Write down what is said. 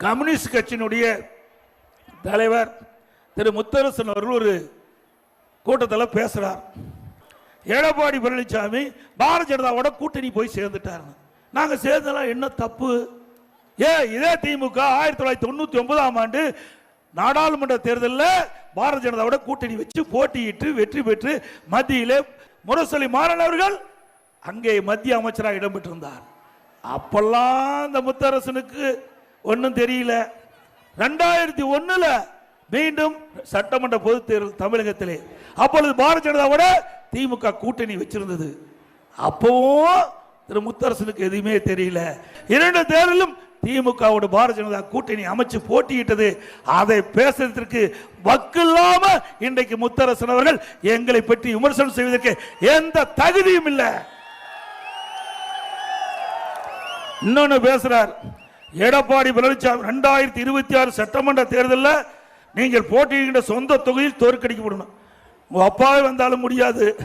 Communist கட்சியினுடைய தலைவர் திரு முத்தரசன் அவர்கள் ஒரு கூட்டத்தில் பேசுகிறார் எடப்பாடி பழனிசாமி பாரதிய ஜனதாவோட கூட்டணி போய் சேர்ந்துட்டாங்க நாங்கள் சேர்ந்தெல்லாம் என்ன தப்பு? ஏ இதே திமுக ஆயிரத்தி தொள்ளாயிரத்தி தொண்ணூற்றி ஒன்பதாம் ஆண்டு நாடாளுமன்ற தேர்தலில் பாரதிய ஜனதாவோட கூட்டணி வச்சு போட்டியிட்டு வெற்றி பெற்று மத்தியிலே முரசொலி மாறன் அவர்கள் அங்கே மத்திய அமைச்சராக இடம்பெற்றிருந்தார். அப்பெல்லாம் இந்த முத்தரசனுக்கு ஒன்றும் தெரியல. ரெண்டாயிரத்தி ஒன்றில் மீண்டும் சட்டமன்ற பொதுத் தேர்தல் தமிழகத்திலே அப்பொழுது பாரதிய ஜனதாவோட திமுக கூட்டணி வச்சிருந்தது. அப்பவும் திரு முத்தரசனுக்கு எதுவுமே தெரியல. இரண்டு தேர்தலும் திமுகவோட பாரதிய ஜனதா கூட்டணி அமைச்சு போட்டியிட்டது. அதை பேசுறதற்கு வக்கில்லாம இன்றைக்கு முத்தரசன் அவர்கள் எங்களை பற்றி விமர்சனம் செய்வதற்கு எந்த தகுதியும் இல்லை. இன்னொன்னு பேசுறார். எடப்பாடி பழனிசாமி ரெண்டாயிரத்தி இருபத்தி ஆறு சட்டமன்ற தேர்தலில் நீங்கள் போட்டியிடுகின்ற சொந்த தொகுதியில் தோற்கடிக்கப்படணும். உங்க அப்பாவே வந்தாலும் முடியாது.